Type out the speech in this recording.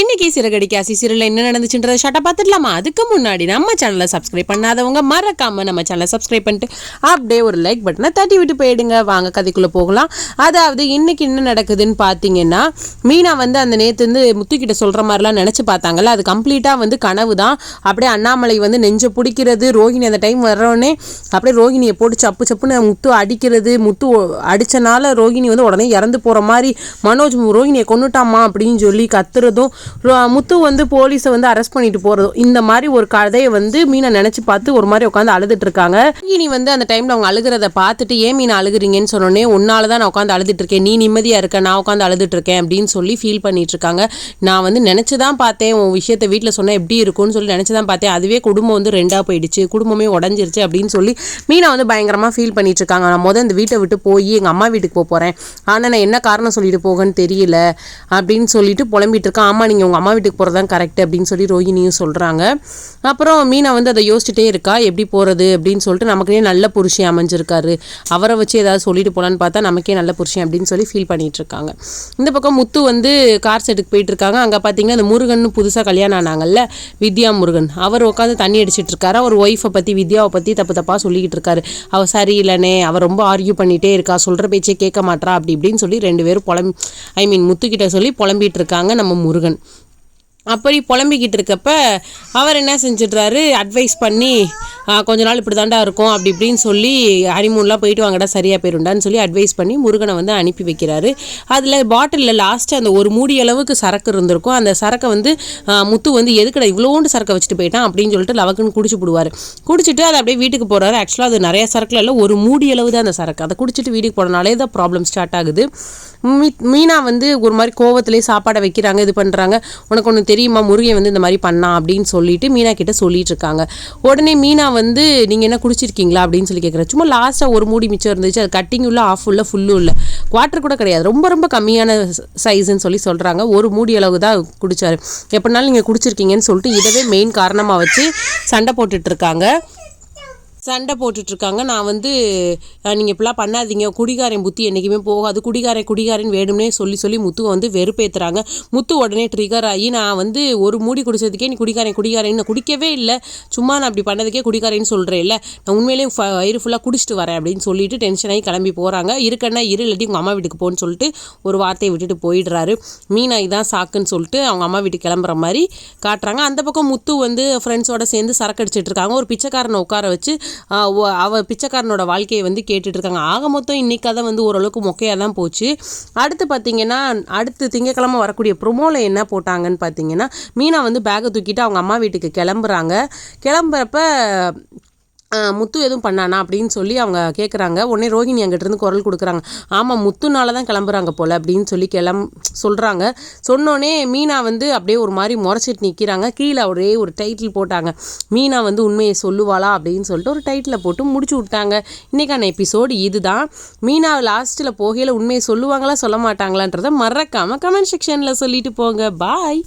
இன்னைக்கு சிறகடிக்கு அசி சீரியல் என்ன நடந்துச்சுன்றத ஷார்ட்டா பார்த்துடலாமா? அதுக்கு முன்னாடி நம்ம சேனலை சப்ஸ்கிரைப் பண்ணாதவங்க மறக்காம நம்ம சேனலை சப்ஸ்கிரைப் பண்ணிட்டு அப்படியே ஒரு லைக் பட்டனை தட்டி விட்டு போயிடுங்க. வாங்க கதைக்குள்ள போகலாம். அதாவது இன்னைக்கு என்ன நடக்குதுன்னு பார்த்தீங்கன்னா மீனா வந்து அந்த நேற்று வந்து முத்துக்கிட்ட சொல்ற மாதிரிலாம் நினச்சி பார்த்தாங்கல்ல? அது கம்ப்ளீட்டாக வந்து கனவு தான். அப்படியே அண்ணாமலை வந்து நெஞ்ச பிடிக்கிறது ரோஹிணி அந்த டைம் வர்றோடனே அப்படியே ரோஹிணியை போட்டு சப்பு சப்புன்னு முத்து அடிக்கிறது முத்து அடித்தனால ரோஹிணி வந்து உடனே இறந்து போகிற மாதிரி மனோஜ் ரோஹிணியை கொண்டுட்டாமா அப்படின்னு சொல்லி கத்துறதும் முத்து வந்து போலீஸை வந்து அரெஸ்ட் பண்ணிட்டு போறதும் இந்த மாதிரி ஒரு கதையை வந்து மீனை நினைச்சு பார்த்து ஒரு மாதிரி உட்காந்து அழுதுட்டு இருக்காங்க. நீ வந்து அந்த டைம்ல அவங்க அழுகிறத பார்த்துட்டு ஏன் மீன் அழுகுறீங்கன்னு சொன்னோடனே உன்னால தான் நான் உட்காந்து அழுதுட்டு இருக்கேன். நீ நிம்மதியா இருக்க நான் உட்காந்து அழுதுட்டு இருக்கேன் அப்படின்னு சொல்லி ஃபீல் பண்ணிட்டு இருக்காங்க. நான் வந்து நினச்சி தான் பார்த்தேன் உன் விஷயத்தை வீட்டில் சொன்னா எப்படி இருக்கும்னு சொல்லி நினச்சி தான் பார்த்தேன். அதுவே குடும்பம் வந்து ரெண்டா போயிடுச்சு குடும்பமே உடஞ்சிருச்சு அப்படின்னு சொல்லி மீனை வந்து பயங்கரமா ஃபீல் பண்ணிட்டு இருக்காங்க. நான் முதல் இந்த வீட்டை விட்டு போய் எங்க அம்மா வீட்டுக்கு போக போறேன். ஆனா நான் என்ன காரணம் சொல்லிட்டு போகன்னு தெரியல அப்படின்னு சொல்லிட்டு புலம்பிட்டு இருக்கேன் ஆமாம் நீங்கள் உங்கள் அம்மா வீட்டுக்கு போறது தான் கரெக்ட் அப்படின்னு சொல்லி ரோஹினியும் சொல்கிறாங்க அப்புறம் மீனா வந்து அதை யோசிச்சுட்டே இருக்கா எப்படி போகிறது அப்படின்னு சொல்லிட்டு நமக்கே நல்ல புருஷன் அமைஞ்சிருக்காரு. அவரை வச்சு ஏதாவது சொல்லிட்டு போகலான்னு பார்த்தா நமக்கே நல்ல புருஷன் அப்படின்னு சொல்லி ஃபீல் பண்ணிகிட்டு இருக்காங்க. இந்த பக்கம் முத்து வந்து கார் செட்டுக்கு போயிட்டு இருக்காங்க. அங்கே பார்த்தீங்கன்னா அந்த முருகன் புதுசாக கல்யாணம் ஆனாங்கல்ல வித்யா முருகன். அவர் உட்காந்து தண்ணி அடிச்சிட்டு இருக்காரு. அவர் ஒய்ஃபை பற்றி வித்யாவை பற்றி தப்பு தப்பாக சொல்லிக்கிட்டு இருக்காரு. அவர் சரியில்லைனே அவர் ரொம்ப ஆர்கியூ பண்ணிகிட்டே இருக்கா சொல்கிற பேச்சே கேட்க மாட்டா அப்படி இப்படின்னு சொல்லி ரெண்டு பேரும் புலம் ஐ மீன் முத்துக்கிட்ட சொல்லி புலம்பிகிட்டு இருக்காங்க நம்ம முருகன். அப்படி புலம்பிக்கிட்டு இருக்கப்ப அவர் என்ன செஞ்சிடுறாரு? அட்வைஸ் பண்ணி கொஞ்ச நாள் இப்படி தாண்டா இருக்கும் அப்படி இப்படின்னு சொல்லி ஹனிமூன்லாம் போயிட்டு வாங்கடா சரியாக போயிருண்டான்னு சொல்லி அட்வைஸ் பண்ணி முருகனை வந்து அனுப்பி வைக்கிறாரு. அதில் பாட்டிலில் லாஸ்ட்டு அந்த ஒரு மூடி அளவுக்கு சரக்கு இருந்திருக்கும். அந்த சரக்கை வந்து முத்து வந்து எதுக்குடா இவ்வளோண்டு சரக்கை வச்சுட்டு போயிட்டான் அப்படின்னு சொல்லிட்டு லவக்குன்னு குடிச்சு போடுவார். குடிச்சிட்டு அதை அப்படியே வீட்டுக்கு போகிறாரு ஆக்சுவலாக அது நிறைய சரக்கில் இல்லை ஒரு மூடி அளவு தான் அந்த சரக்கு. அதை குடிச்சிட்டு வீட்டுக்கு போனாலே தான் ப்ராப்ளம் ஸ்டார்ட் ஆகுது. மீ- மீனா வந்து ஒரு மாதிரி கோவத்திலே சாப்பாடை வைக்கிறாங்க இது பண்ணுறாங்க உனக்கு ஒன்று தெரியுமா? முருகன் வந்து இந்த மாதிரி பண்ணான் அப்படின்னு சொல்லிட்டு மீனா கிட்ட சொல்லிட்டு இருக்காங்க. உடனே மீனா வந்து நீங்கள் என்ன குடிச்சிருக்கீங்களா அப்படின்னு சொல்லி கேட்குறேன் சும்மா லாஸ்ட்டாக ஒரு மூடி மிச்சம் இருந்துச்சு அது கட்டிங் உள்ள ஆஃப் உள்ள ஃபுல்லும் இல்லை குவார்ட்டர் கூட கிடையாது. ரொம்ப ரொம்ப கம்மியான சைஸ்ன்னு சொல்லி சொல்கிறாங்க ஒரு மூடி அளவு தான் குடித்தார் எப்படினாலும் நீங்கள் குடிச்சிருக்கீங்கன்னு சொல்லிட்டு இதவே மெயின் காரணமாக வச்சு சண்டை போட்டுட்ருக்காங்க சண்டை போட்டுட்டு இருக்காங்க நான் வந்து நீங்கள் இப்படிலாம் பண்ணாதீங்க. குடிகாரன் புத்தி என்றைக்குமே போகாது. குடிகாரன் குடிகாரன் வேணும்னே சொல்லி சொல்லி முத்துவை வந்து வெறுப்பேற்றுறாங்க முத்து உடனே ட்ரிகர் ஆகி நான் வந்து ஒரு மூடி குடிச்சதுக்கே நீ குடிகாரன் குடிகாரன். நான் குடிக்கவே இல்லை. சும்மா நான் அப்படி பண்ணதுக்கே குடிகாரன்னு சொல்கிறேன் இல்லை. நான் உண்மையிலேயே ஃப- வயிறு ஃபுல்லாக குடிச்சிட்டு வரேன் அப்படின்னு சொல்லிட்டு டென்ஷன் ஆகி கிளம்பி போகிறாங்க இருக்கன்னா இரு இல்லாட்டி உங்கள் அம்மா வீட்டுக்கு போகணும்னு சொல்லிட்டு ஒரு வார்த்தையை விட்டுட்டு போயிடுறாரு. மீனா இதான் சாக்குன்னு சொல்லிட்டு அவங்க அம்மா வீட்டுக்கு கிளம்புற மாதிரி காட்டுறாங்க. அந்த பக்கம் முத்து வந்து ஃப்ரெண்ட்ஸோட சேர்ந்து சரக்கு இருக்காங்க. ஒரு பிச்சைக்காரனை உட்கார வச்சு அவ பிச்சைக்காரனோட வாழ்க்கையை வந்து கேட்டுட்ருக்காங்க. ஆக மொத்தம் இன்னைக்கு கதை வந்து ஓரளவுக்கு மொக்கையாக தான் போச்சு. அடுத்து பார்த்தீங்கன்னா அடுத்து திங்கக்கிழமை வரக்கூடிய ப்ரொமோவில் என்ன போட்டாங்கன்னு பார்த்தீங்கன்னா மீனா வந்து பேக்கை தூக்கிட்டு அவங்க அம்மா வீட்டுக்கு கிளம்புறாங்க. கிளம்புறப்ப முத்து எதுவும் பண்ணானா அப்படின்னு சொல்லி அவங்க கேட்குறாங்க உடனே ரோஹிணி அங்கிட்டிருந்து குரல் கொடுக்குறாங்க. ஆமாம் முத்துனால தான் கிளம்புறாங்க போல் அப்படின்னு சொல்லி கிளம் சொல்கிறாங்க சொன்னோடனே மீனா வந்து அப்படியே ஒரு மாதிரி முறைச்சிட்டு நிற்கிறாங்க கீழே ஒரே ஒரு டைட்டில் போட்டாங்க. மீனா வந்து உண்மையை சொல்லுவாளா அப்படின்னு சொல்லிட்டு ஒரு டைட்டில் போட்டு முடிச்சு விட்டாங்க. இன்றைக்கான எபிசோடு இதுதான். மீனா லாஸ்ட்டில் போகையில் உண்மையை சொல்லுவாங்களா சொல்ல மாட்டாங்களான்றதை மறக்காமல் கமெண்ட் செக்ஷனில் சொல்லிட்டு போங்க. பாய்